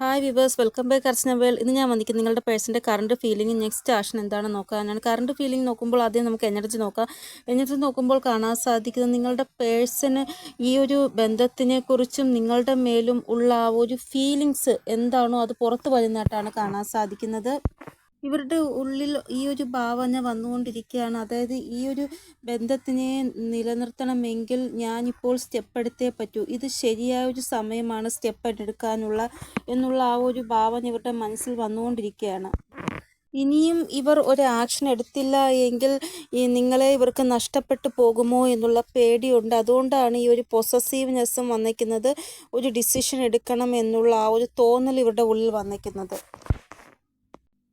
Hi viewers welcome back Archanavel ഇന്ന് ഞാൻ വന്നിരിക്കുന്നത് നിങ്ങളുടെ പേഴ്സന്റെ കറണ്ട് ഫീലിംഗ് നെക്സ്റ്റ് ആക്ഷൻ എന്താണെന്ന് നോക്കാനാണ് കറണ്ട് ഫീലിംഗ് നോക്കുമ്പോൾ ആദ്യം നമുക്ക് എനർജി നോക്കാം. എനർജി നോക്കുമ്പോൾ കാണാൻ സാധിക്കുന്നത് നിങ്ങളുടെ പേഴ്സന് ഈ ഒരു ബന്ധത്തിനെ കുറിച്ചും നിങ്ങളുടെ മേലും ഉള്ള ആ ഒരു ഫീലിങ്സ് എന്താണോ അത് പുറത്ത് വരുന്നതായിട്ടാണ് കാണാൻ സാധിക്കുന്നത്. ഇവരുടെ ഉള്ളിൽ ഈ ഒരു ഭാവന വന്നുകൊണ്ടിരിക്കുകയാണ്. അതായത് ഈ ഒരു ബന്ധത്തിനെ നിലനിർത്തണമെങ്കിൽ ഞാനിപ്പോൾ സ്റ്റെപ്പ് എടുത്തേ പറ്റൂ. ഇത് ശരിയായ ഒരു സമയമാണ് സ്റ്റെപ്പ് എടുക്കാനുള്ള എന്നുള്ള ആ ഒരു ഭാവന ഇവരുടെ മനസ്സിൽ വന്നുകൊണ്ടിരിക്കുകയാണ്. ഇനിയും ഇവർ ഒരു ആക്ഷൻ എടുത്തില്ല എങ്കിൽ നിങ്ങളെ ഇവർക്ക് നഷ്ടപ്പെട്ടു പോകുമോ എന്നുള്ള പേടിയുണ്ട്. അതുകൊണ്ടാണ് ഈ ഒരു പൊസസീവ്നെസ്സും വന്നിരിക്കുന്നത്. ഒരു ഡിസിഷൻ എടുക്കണം എന്നുള്ള ആ ഒരു തോന്നൽ ഇവരുടെ ഉള്ളിൽ വന്നിരിക്കുന്നത്.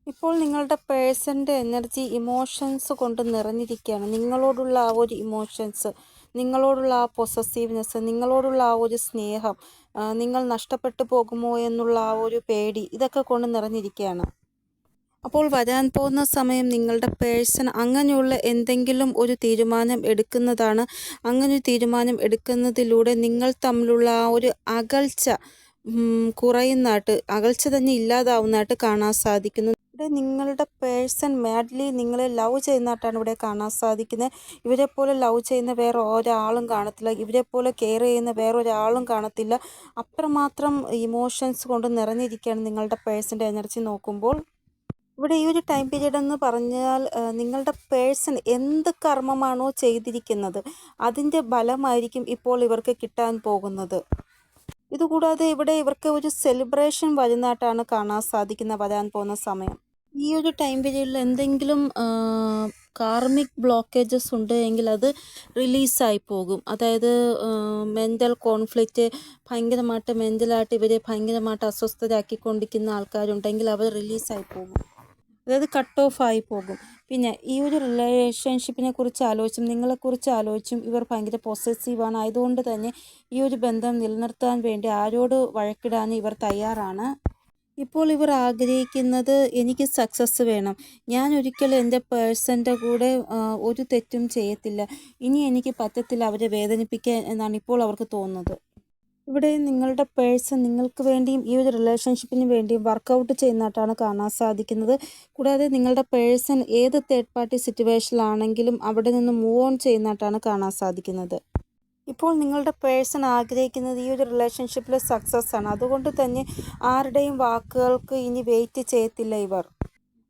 ഇപ്പോൾ നിങ്ങളുടെ പേഴ്സന്റെ എനർജി ഇമോഷൻസ് കൊണ്ട് നിറഞ്ഞിരിക്കുകയാണ്. നിങ്ങളോടുള്ള ആ ഒരു ഇമോഷൻസ് നിങ്ങളോടുള്ള ആ പൊസസീവ്നെസ് നിങ്ങളോടുള്ള ആ ഒരു സ്നേഹം നിങ്ങൾ നഷ്ടപ്പെട്ടു പോകുമോ എന്നുള്ള ആ ഒരു പേടി ഇതൊക്കെ കൊണ്ട് നിറഞ്ഞിരിക്കുകയാണ്. അപ്പോൾ വരാൻ പോകുന്ന സമയം നിങ്ങളുടെ പേഴ്സൺ അങ്ങനെയുള്ള എന്തെങ്കിലും ഒരു തീരുമാനം എടുക്കുന്നതാണ്. അങ്ങനെ ഒരു തീരുമാനം എടുക്കുന്നതിലൂടെ നിങ്ങൾ തമ്മിലുള്ള ആ ഒരു അകൽച്ച കുറയുന്നതായിട്ട് അകൽച്ച തന്നെ ഇല്ലാതാവുന്നതായിട്ട് കാണാൻ സാധിക്കുന്നു. ഇവിടെ നിങ്ങളുടെ പേഴ്സൺ മാഡ്ലി നിങ്ങളെ ലവ് ചെയ്യുന്നതായിട്ടാണ് ഇവിടെ കാണാൻ സാധിക്കുന്നത്. ഇവരെ പോലെ ലവ് ചെയ്യുന്ന വേറെ ഒരാളും കാണത്തില്ല. ഇവരെ പോലെ കെയർ ചെയ്യുന്ന വേറെ ഒരാളും കാണത്തില്ല. അത്രമാത്രം ഇമോഷൻസ് കൊണ്ട് നിറഞ്ഞിരിക്കുകയാണ് നിങ്ങളുടെ പേഴ്സന്റെ എനർജി നോക്കുമ്പോൾ. ഇവിടെ ഈ ഒരു ടൈം പീരീഡ് എന്ന് പറഞ്ഞാൽ നിങ്ങളുടെ പേഴ്സൺ എന്ത് കർമ്മമാണോ ചെയ്തിരിക്കുന്നത് അതിന്റെ ഫലമായിരിക്കും ഇപ്പോൾ ഇവർക്ക് കിട്ടാൻ പോകുന്നത്. ഇതുകൂടാതെ ഇവിടെ ഇവർക്ക് ഒരു സെലിബ്രേഷൻ വരുന്നതായിട്ടാണ് കാണാൻ സാധിക്കുന്ന വരാൻ പോകുന്ന സമയം. ഈ ഒരു ടൈം പീരീഡിൽ എന്തെങ്കിലും കാർമിക് ബ്ലോക്കേജസ് ഉണ്ട് എങ്കിൽ അത് റിലീസായി പോകും. അതായത് മെന്റൽ കോൺഫ്ലിക്റ്റ് ഭയങ്കരമായിട്ട് മെന്റലായിട്ട് ഇവരെ ഭയങ്കരമായിട്ട് അസ്വസ്ഥരാക്കിക്കൊണ്ടിരിക്കുന്ന ആൾക്കാരുണ്ടെങ്കിൽ അവർ റിലീസായി പോകും. അതായത് കട്ട് ഓഫ് ആയി പോകും. പിന്നെ ഈ ഒരു റിലേഷൻഷിപ്പിനെ കുറിച്ച് ആലോചിച്ചും നിങ്ങളെക്കുറിച്ച് ആലോചിച്ചും ഇവർ ഭയങ്കര പൊസസീവാണ് ആയതുകൊണ്ട് തന്നെ ഈ ഒരു ബന്ധം നിലനിർത്താൻ വേണ്ടി ആരോട് വഴക്കിടാൻ ഇവർ തയ്യാറാണ്? ഇപ്പോൾ ഇവർ ആഗ്രഹിക്കുന്നത് എനിക്ക് സക്സസ് വേണം. ഞാൻ ഒരിക്കലും എന്റെ പേഴ്സന്റെ കൂടെ ഒരു തെറ്റും ചെയ്യത്തില്ല. ഇനി എനിക്ക് പറ്റത്തില്ല അവരെ വേദനിപ്പിക്കാൻ എന്നാണ് ഇപ്പോൾ അവർക്ക് തോന്നുന്നത്. ഇവിടെ നിങ്ങളുടെ പേഴ്സൺ നിങ്ങൾക്ക് വേണ്ടിയും ഈ ഒരു റിലേഷൻഷിപ്പിന് വേണ്ടിയും വർക്കൗട്ട് ചെയ്യുന്നതായിട്ടാണ് കാണാൻ സാധിക്കുന്നത്. കൂടാതെ നിങ്ങളുടെ പേഴ്സൺ ഏത് തേർഡ് പാർട്ടി സിറ്റുവേഷനിലാണെങ്കിലും അവിടെ നിന്ന് മൂവ് ഓൺ ചെയ്യുന്നതായിട്ടാണ് കാണാൻ സാധിക്കുന്നത്. ഇപ്പോൾ നിങ്ങളുടെ പേഴ്സൺ ആഗ്രഹിക്കുന്നത് ഈ ഒരു റിലേഷൻഷിപ്പിൽ സക്സസ് ആണ്. അതുകൊണ്ട് തന്നെ ആരുടെയും വാക്കുകൾക്ക് ഇനി വെയിറ്റ് ചെയ്യത്തില്ല ഇവർ.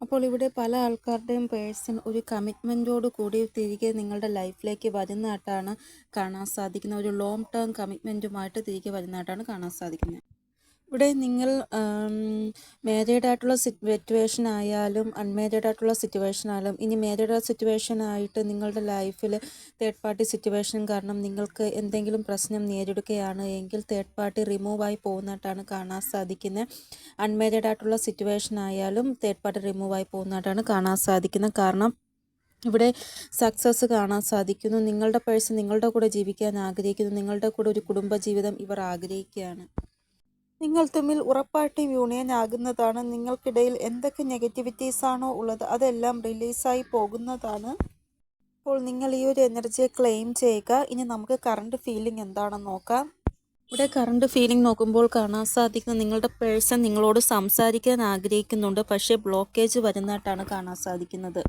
അപ്പോൾ ഇവിടെ പല ആൾക്കാരുടെയും പേഴ്സൺ ഒരു കമ്മിറ്റ്മെന്റോട് കൂടി തിരികെ നിങ്ങളുടെ ലൈഫിലേക്ക് വരുന്നതായിട്ടാണ് കാണാൻ സാധിക്കുന്നത്. ഒരു ലോങ് ടേം കമ്മിറ്റ്മെന്റുമായിട്ട് തിരികെ വരുന്നതായിട്ടാണ് കാണാൻ സാധിക്കുന്നത്. ഇവിടെ നിങ്ങൾ മേരീഡ് ആയിട്ടുള്ള സിറ്റുവേഷൻ ആയാലും അൺമേരീഡ് ആയിട്ടുള്ള സിറ്റുവേഷൻ ആയാലും ഇനി മേരീഡ് സിറ്റുവേഷൻ ആയിട്ട് നിങ്ങളുടെ ലൈഫിൽ തേർഡ് പാർട്ടി സിറ്റുവേഷൻ കാരണം നിങ്ങൾക്ക് എന്തെങ്കിലും പ്രശ്നം നേരിടുകയാണ് എങ്കിൽ തേർഡ് പാർട്ടി റിമൂവ് ആയി പോകുന്നതായിട്ടാണ് കാണാൻ സാധിക്കുന്നത് അൺമേരീഡ് ആയിട്ടുള്ള സിറ്റുവേഷൻ ആയാലും തേർഡ് പാർട്ടി റിമൂവ് ആയി പോകുന്നതായിട്ടാണ് കാണാൻ സാധിക്കുന്നത് കാരണം ഇവിടെ സക്സസ് കാണാൻ സാധിക്കുന്നു. നിങ്ങളുടെ പേഴ്സൺ നിങ്ങളുടെ കൂടെ ജീവിക്കാൻ ആഗ്രഹിക്കുന്നു. നിങ്ങളുടെ കൂടെ ഒരു കുടുംബജീവിതം ഇവർ ആഗ്രഹിക്കുകയാണ്. നിങ്ങൾ തമ്മിൽ ഉറപ്പായിട്ടും യൂണിയൻ ആകുന്നതാണ്. നിങ്ങൾക്കിടയിൽ എന്തൊക്കെ നെഗറ്റിവിറ്റീസ് ആണോ ഉള്ളത് അതെല്ലാം റിലീസായി പോകുന്നതാണ്. അപ്പോൾ നിങ്ങൾ ഈ ഒരു എനർജിയെ ക്ലെയിം ചെയ്യുക. ഇനി നമുക്ക് കറണ്ട് ഫീലിംഗ് എന്താണെന്ന് നോക്കാം. ഇവിടെ കറണ്ട് ഫീലിംഗ് നോക്കുമ്പോൾ കാണാൻ സാധിക്കുന്ന നിങ്ങളുടെ പേഴ്സൺ നിങ്ങളോട് സംസാരിക്കാൻ ആഗ്രഹിക്കുന്നുണ്ട്. പക്ഷേ ബ്ലോക്കേജ് വരുന്നതായിട്ടാണ് കാണാൻ സാധിക്കുന്നത്.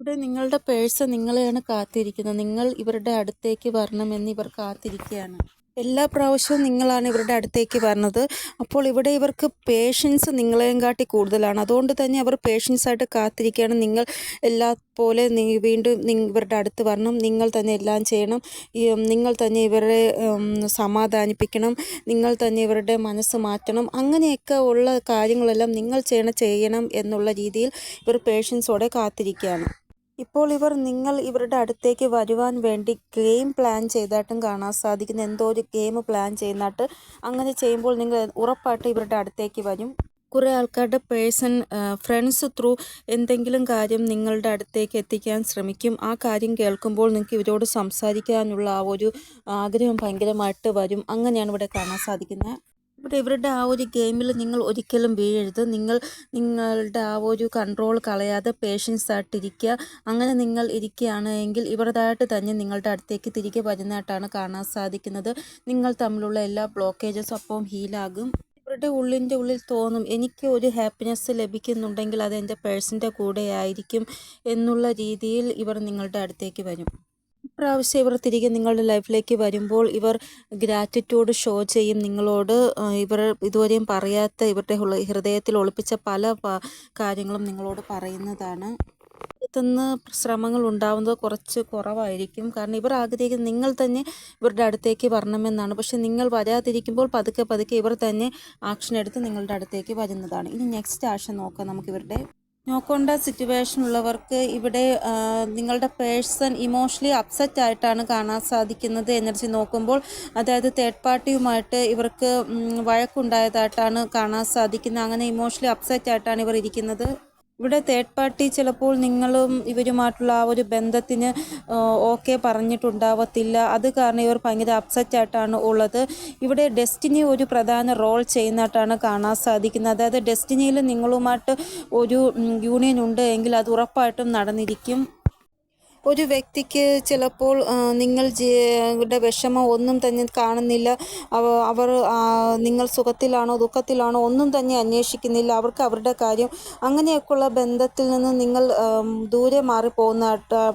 ഇവിടെ നിങ്ങളുടെ പേഴ്സൺ നിങ്ങളെയാണ് കാത്തിരിക്കുന്നത്. നിങ്ങൾ ഇവരുടെ അടുത്തേക്ക് വരണമെന്ന് ഇവർ കാത്തിരിക്കുകയാണ്. എല്ലാ പ്രാവശ്യവും നിങ്ങളാണ് ഇവരുടെ അടുത്തേക്ക് വരുന്നത് അപ്പോൾ ഇവിടെ ഇവർക്ക് പേഷ്യൻസ് നിങ്ങളെയും കാട്ടി കൂടുതലാണ്. അതുകൊണ്ട് തന്നെ അവർ പേഷ്യൻസായിട്ട് കാത്തിരിക്കുകയാണ്. നിങ്ങൾ എല്ലാ പോലെ വീണ്ടും ഇവരുടെ അടുത്ത് വരണം. നിങ്ങൾ തന്നെ എല്ലാം ചെയ്യണം. നിങ്ങൾ തന്നെ ഇവരെ സമാധാനിപ്പിക്കണം. നിങ്ങൾ തന്നെ ഇവരുടെ മനസ്സ് മാറ്റണം. അങ്ങനെയൊക്കെ ഉള്ള കാര്യങ്ങളെല്ലാം നിങ്ങൾ ചെയ്യണം ചെയ്യണം എന്നുള്ള രീതിയിൽ ഇവർ പേഷ്യൻസോടെ കാത്തിരിക്കുകയാണ്. ഇപ്പോൾ ഇവർ നിങ്ങൾ ഇവരുടെ അടുത്തേക്ക് വരുവാൻ വേണ്ടി ഗെയിം പ്ലാൻ ചെയ്തായിട്ടും കാണാൻ സാധിക്കുന്ന. എന്തോ ഒരു ഗെയിം പ്ലാൻ ചെയ്യുന്നതായിട്ട് അങ്ങനെ ചെയ്യുമ്പോൾ നിങ്ങൾ ഉറപ്പായിട്ട് ഇവരുടെ അടുത്തേക്ക് വരും. കുറേ ആൾക്കാരുടെ പേഴ്സൺ ഫ്രണ്ട്സ് ത്രൂ എന്തെങ്കിലും കാര്യം നിങ്ങളുടെ അടുത്തേക്ക് എത്തിക്കാൻ ശ്രമിക്കും. ആ കാര്യം കേൾക്കുമ്പോൾ നിങ്ങൾക്ക് ഇവരോട് സംസാരിക്കാനുള്ള ആ ഒരു ആഗ്രഹം ഭയങ്കരമായിട്ട് വരും. അങ്ങനെയാണ് ഇവിടെ കാണാൻ സാധിക്കുന്നത്. ഇവിടെ ഇവരുടെ ആ ഒരു ഗെയിമിൽ നിങ്ങൾ ഒരിക്കലും വീഴരുത്. നിങ്ങൾ നിങ്ങളുടെ ആ ഒരു കൺട്രോൾ കളയാതെ പേഷ്യൻസ് ആയിട്ടിരിക്കുക അങ്ങനെ നിങ്ങൾ ഇരിക്കുകയാണ് എങ്കിൽ ഇവരുടേതായിട്ട് തന്നെ നിങ്ങളുടെ അടുത്തേക്ക് തിരികെ വരുന്നതായിട്ടാണ് കാണാൻ സാധിക്കുന്നത്. നിങ്ങൾ തമ്മിലുള്ള എല്ലാ ബ്ലോക്കേജസും അപ്പം ഹീലാകും ഇവരുടെ ഉള്ളിന്റെ ഉള്ളിൽ തോന്നും എനിക്ക് ഒരു ഹാപ്പിനെസ് ലഭിക്കുന്നുണ്ടെങ്കിൽ അത് എന്റെ പേഴ്സിന്റെ കൂടെ ആയിരിക്കും എന്നുള്ള രീതിയിൽ ഇവർ നിങ്ങളുടെ അടുത്തേക്ക് വരും. ഇപ്രാവശ്യം ഇവർ തിരികെ നിങ്ങളുടെ ലൈഫിലേക്ക് വരുമ്പോൾ ഇവർ ഗ്രാറ്റിറ്റ്യൂഡ് ഷോ ചെയ്യും. നിങ്ങളോട് ഇവർ ഇതുവരെയും പറയാത്ത ഇവരുടെ ഹൃദയത്തിൽ ഒളിപ്പിച്ച പല കാര്യങ്ങളും നിങ്ങളോട് പറയുന്നതാണ്. ുന്ന ശ്രമങ്ങൾ ഉണ്ടാവുന്നത് കുറച്ച് കുറവായിരിക്കും. കാരണം ഇവർ ആഗ്രഹിക്കുന്നത് നിങ്ങൾ തന്നെ ഇവരുടെ അടുത്തേക്ക് വരണമെന്നാണ്. പക്ഷെ നിങ്ങൾ വരാതിരിക്കുമ്പോൾ പതുക്കെ പതുക്കെ ഇവർ തന്നെ ആക്ഷൻ എടുത്ത് നിങ്ങളുടെ അടുത്തേക്ക് വരുന്നതാണ്. ഇനി നെക്സ്റ്റ് ആക്ഷൻ നോക്കാം നമുക്ക് ഇവരുടെ. നോക്കേണ്ട സിറ്റുവേഷൻ ഉള്ളവർക്ക് ഇവിടെ നിങ്ങളുടെ പേഴ്സൺ ഇമോഷണലി അപ്സെറ്റ് ആയിട്ടാണ് കാണാൻ സാധിക്കുന്നത് എനർജി നോക്കുമ്പോൾ അതായത് തേർഡ് പാർട്ടിയുമായിട്ട് ഇവർക്ക് വഴക്കുണ്ടായതായിട്ടാണ് കാണാൻ സാധിക്കുന്നത്. അങ്ങനെ ഇമോഷണലി അപ്സെറ്റ് ആയിട്ടാണ് ഇവർ ഇരിക്കുന്നത്. ഇവിടെ തേർഡ് പാർട്ടി ചിലപ്പോൾ നിങ്ങളും ഇവരുമായിട്ടുള്ള ആ ഒരു ബന്ധത്തിന് ഓക്കെ പറഞ്ഞിട്ടുണ്ടാവത്തില്ല. അത് കാരണം ഇവർ ഭയങ്കര അപ്സെറ്റ് ആയിട്ടാണ് ഉള്ളത്. ഇവിടെ ഡെസ്റ്റിനി ഒരു പ്രധാന റോൾ ചെയ്യുന്നതായിട്ടാണ് കാണാൻ സാധിക്കുന്നത്. അതായത് ഡെസ്റ്റിനിയിൽ നിങ്ങളുമായിട്ട് ഒരു യൂണിയൻ ഉണ്ട് എങ്കിൽ അത് ഉറപ്പായിട്ടും നടന്നിരിക്കും. ഒരു വ്യക്തിക്ക് ചിലപ്പോൾ നിങ്ങൾ ജീടെ വിഷമം ഒന്നും തന്നെ കാണുന്നില്ല. അവർ നിങ്ങൾ സുഖത്തിലാണോ ദുഃഖത്തിലാണോ ഒന്നും തന്നെ അന്വേഷിക്കുന്നില്ല. അവർക്ക് അവരുടെ കാര്യം അങ്ങനെയൊക്കെയുള്ള ബന്ധത്തിൽ നിന്ന് നിങ്ങൾ ദൂരെ മാറി പോകുന്ന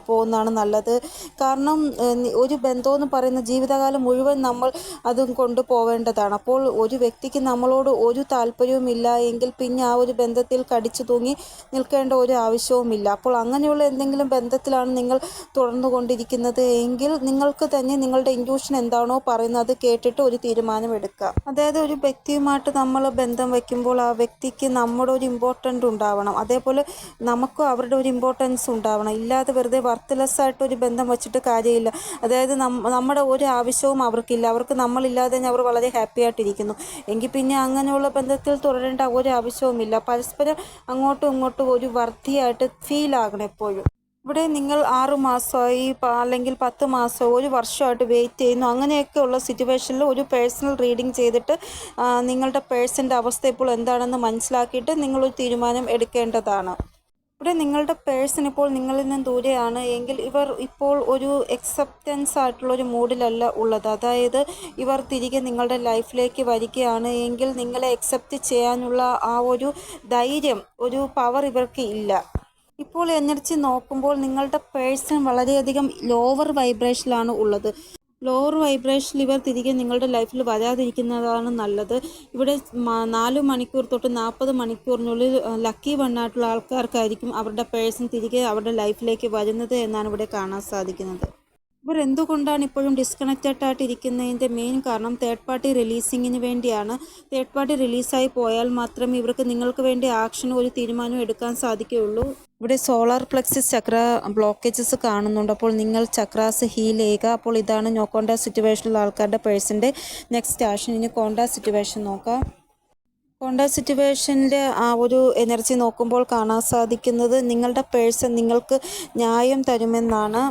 പോകുന്നതാണ് നല്ലത്. കാരണം ഒരു ബന്ധമെന്ന് പറയുന്ന ജീവിതകാലം മുഴുവൻ നമ്മൾ അതും കൊണ്ടുപോവേണ്ടതാണ് അപ്പോൾ ഒരു വ്യക്തിക്ക് നമ്മളോട് ഒരു താല്പര്യവുമില്ല എങ്കിൽ പിന്നെ ആ ഒരു ബന്ധത്തിൽ കടിച്ചു തൂങ്ങി നിൽക്കേണ്ട ഒരു ആവശ്യവുമില്ല. അപ്പോൾ അങ്ങനെയുള്ള എന്തെങ്കിലും ബന്ധത്തിലാണ് നിങ്ങൾ തുടർന്നു കൊണ്ടിരിക്കുന്നത് എങ്കിൽ നിങ്ങൾക്ക് തന്നെ നിങ്ങളുടെ ഇൻക്ലൂഷൻ എന്താണോ പറയുന്നത് അത് കേട്ടിട്ട് ഒരു തീരുമാനം എടുക്കുക അതായത് ഒരു വ്യക്തിയുമായിട്ട് നമ്മൾ ബന്ധം വയ്ക്കുമ്പോൾ ആ വ്യക്തിക്ക് നമ്മുടെ ഒരു ഇമ്പോർട്ടന്റ് ഉണ്ടാവണം. അതേപോലെ നമുക്കും അവരുടെ ഒരു ഇമ്പോർട്ടൻസ് ഉണ്ടാവണം. ഇല്ലാതെ വെറുതെ വർത്തലെസ് ആയിട്ട് ഒരു ബന്ധം വെച്ചിട്ട് കാര്യമില്ല. അതായത് നമ്മുടെ ഒരു ആവശ്യവും അവർക്കില്ല. അവർക്ക് നമ്മളില്ലാതെ തന്നെ അവർ വളരെ ഹാപ്പി ആയിട്ടിരിക്കുന്നു. എങ്കിൽ പിന്നെ അങ്ങനെയുള്ള ബന്ധത്തിൽ തുടരേണ്ട ഒരു ആവശ്യവുമില്ല. പരസ്പരം അങ്ങോട്ടും ഇങ്ങോട്ടും ഒരു വർദ്ധിയായിട്ട് ഫീൽ ആകണം എപ്പോഴും. ഇവിടെ നിങ്ങൾ ആറ് മാസമായി അല്ലെങ്കിൽ പത്ത് മാസമോ ഒരു വർഷമായിട്ട് വെയിറ്റ് ചെയ്യുന്നു. അങ്ങനെയൊക്കെ ഉള്ള സിറ്റുവേഷനിൽ ഒരു പേഴ്സണൽ റീഡിംഗ് ചെയ്തിട്ട് നിങ്ങളുടെ പേഴ്സന്റെ അവസ്ഥ ഇപ്പോൾ എന്താണെന്ന് മനസ്സിലാക്കിയിട്ട് നിങ്ങളൊരു തീരുമാനം എടുക്കേണ്ടതാണ്. ഇവിടെ നിങ്ങളുടെ പേഴ്സൺ ഇപ്പോൾ നിങ്ങളിൽ നിന്ന് ദൂരെയാണ് എങ്കിൽ ഇവർ ഇപ്പോൾ ഒരു എക്സെപ്റ്റൻസ് ആയിട്ടുള്ള ഒരു മൂഡിലല്ല ഉള്ളത്. അതായത് ഇവർ തിരികെ നിങ്ങളുടെ ലൈഫിലേക്ക് വരികയാണ് എങ്കിൽ നിങ്ങളെ അക്സെപ്റ്റ് ചെയ്യാനുള്ള ആ ഒരു ധൈര്യം ഒരു പവർ ഇവർക്ക് ഇല്ല. ഇപ്പോൾ എനർജി നോക്കുമ്പോൾ നിങ്ങളുടെ പേഴ്സൺ വളരെയധികം ലോവർ വൈബ്രേഷനിലാണ് ഉള്ളത്. ലോവർ വൈബ്രേഷൻ ഇവർ തിരികെ നിങ്ങളുടെ ലൈഫിൽ വരാതിരിക്കുന്നതാണ് നല്ലത്. ഇവിടെ നാല് മണിക്കൂർ തൊട്ട് നാൽപ്പത് മണിക്കൂറിനുള്ളിൽ ലക്കി വണ്ണായിട്ടുള്ള ആൾക്കാർക്കായിരിക്കും അവരുടെ പേഴ്സൺ തിരികെ അവരുടെ ലൈഫിലേക്ക് വരുന്നത് എന്നാണ് ഇവിടെ കാണാൻ സാധിക്കുന്നത്. ഇവർ എന്തുകൊണ്ടാണ് ഇപ്പോഴും ഡിസ്കണക്റ്റഡ് ആയിട്ട് ഇരിക്കുന്നതിന്റെ മെയിൻ കാരണം തേർഡ് പാർട്ടി റിലീസിങ്ങിന് വേണ്ടിയാണ്. തേർഡ് പാർട്ടി റിലീസായി പോയാൽ മാത്രം ഇവർക്ക് നിങ്ങൾക്ക് വേണ്ടി ആക്ഷനും ഒരു തീരുമാനവും എടുക്കാൻ സാധിക്കുകയുള്ളൂ. ഇവിടെ സോളാർ പ്ലക്സസ് ചക്ര ബ്ലോക്കേജസ് കാണുന്നുണ്ട്. അപ്പോൾ നിങ്ങൾ ചക്രാസ് ഹീൽ ചെയ്യുക. അപ്പോൾ ഇതാണ് നോ കോണ്ടാ സിറ്റുവേഷനിലുള്ള ആൾക്കാരുടെ പേഴ്സന്റെ നെക്സ്റ്റ് ആക്ഷൻ ഇനി കോണ്ടാ സിറ്റുവേഷൻ നോക്കാം. കോണ്ട സിറ്റുവേഷന്റെ ആ ഒരു എനർജി നോക്കുമ്പോൾ കാണാൻ സാധിക്കുന്നത് നിങ്ങളുടെ പേഴ്സൺ നിങ്ങൾക്ക് ന്യായം തരുമെന്നാണ്.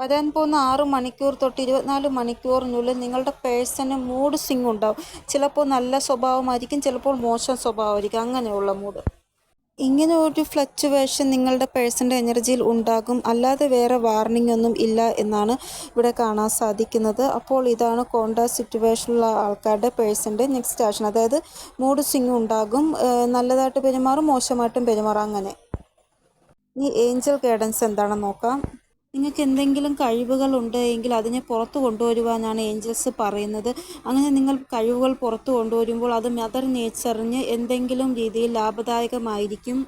വരാൻ പോകുന്ന ആറ് മണിക്കൂർ തൊട്ട് ഇരുപത്തിനാല് മണിക്കൂറിനുള്ളിൽ നിങ്ങളുടെ പേഴ്സന് മൂഡ് സ്വിങ് ഉണ്ടാവും ചിലപ്പോൾ നല്ല സ്വഭാവമായിരിക്കും ചിലപ്പോൾ മോശം സ്വഭാവമായിരിക്കും. അങ്ങനെയുള്ള മൂഡ്. ഇങ്ങനെ ഒരു ഫ്ലക്ച്വേഷൻ നിങ്ങളുടെ പേഴ്സന്റെ എനർജിയിൽ ഉണ്ടാകും. അല്ലാതെ വേറെ വാർണിംഗ് ഒന്നും ഇല്ല എന്നാണ് ഇവിടെ കാണാൻ സാധിക്കുന്നത്. അപ്പോൾ ഇതാണ് കോണ്ട സിറ്റുവേഷനുള്ള ആൾക്കാരുടെ പേഴ്സന്റെ നെക്സ്റ്റ് ആക്ഷൻ. അതായത് മൂഡ് സ്വിങ് ഉണ്ടാകും നല്ലതായിട്ട് പെരുമാറും മോശമായിട്ടും പെരുമാറും. അങ്ങനെ. ഈ ഏഞ്ചൽ ഗൈഡൻസ് എന്താണെന്ന് നോക്കാം. നിങ്ങൾക്ക് എന്തെങ്കിലും കഴിവുകൾ ഉണ്ട് എങ്കിൽ അതിനെ പുറത്ത് കൊണ്ടുവരുവാനാണ് ഏഞ്ചൽസ് പറയുന്നത്. അങ്ങനെ നിങ്ങൾ കഴിവുകൾ പുറത്ത് കൊണ്ടുവരുമ്പോൾ അത് മദർ നേച്ചറിന് എന്തെങ്കിലും രീതിയിൽ ലാഭദായകമായിരിക്കും.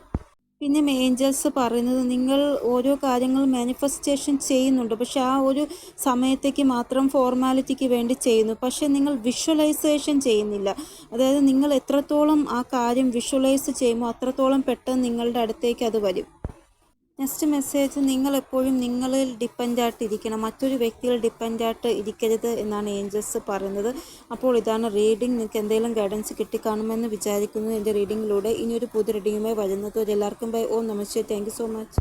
പിന്നെ ഏഞ്ചൽസ് പറയുന്നത് നിങ്ങൾ ഓരോ കാര്യങ്ങൾ മാനിഫെസ്റ്റേഷൻ ചെയ്യുന്നുണ്ട്. പക്ഷെ ആ ഒരു സമയത്തേക്ക് മാത്രം ഫോർമാലിറ്റിക്ക് വേണ്ടി ചെയ്യുന്നു. പക്ഷേ നിങ്ങൾ വിഷ്വലൈസേഷൻ ചെയ്യുന്നില്ല. അതായത് നിങ്ങൾ എത്രത്തോളം ആ കാര്യം വിഷ്വലൈസ് ചെയ്യുമോ അത്രത്തോളം പെട്ടെന്ന് നിങ്ങളുടെ അടുത്തേക്ക് അത് വരും. നെക്സ്റ്റ് മെസ്സേജ് നിങ്ങൾ എപ്പോഴും നിങ്ങളിൽ ഡിപ്പെൻഡായിട്ട് ഇരിക്കണം മറ്റൊരു വ്യക്തിയിൽ ഡിപ്പെൻഡായിട്ട് ഇരിക്കരുത് എന്നാണ് ഏഞ്ചൽസ് പറയുന്നത്. അപ്പോൾ ഇതാണ് റീഡിംഗ് നിങ്ങൾക്ക് എന്തെങ്കിലും ഗൈഡൻസ് കിട്ടിക്കാണുമെന്ന് വിചാരിക്കുന്നു. എന്റെ റീഡിങ്ങിലൂടെ ഇനിയൊരു പുതിയ റീഡിങ്ങുമായി വരുന്നത്. എല്ലാവർക്കും ബൈ ഓ നമസ്തേ താങ്ക് സോ മച്ച്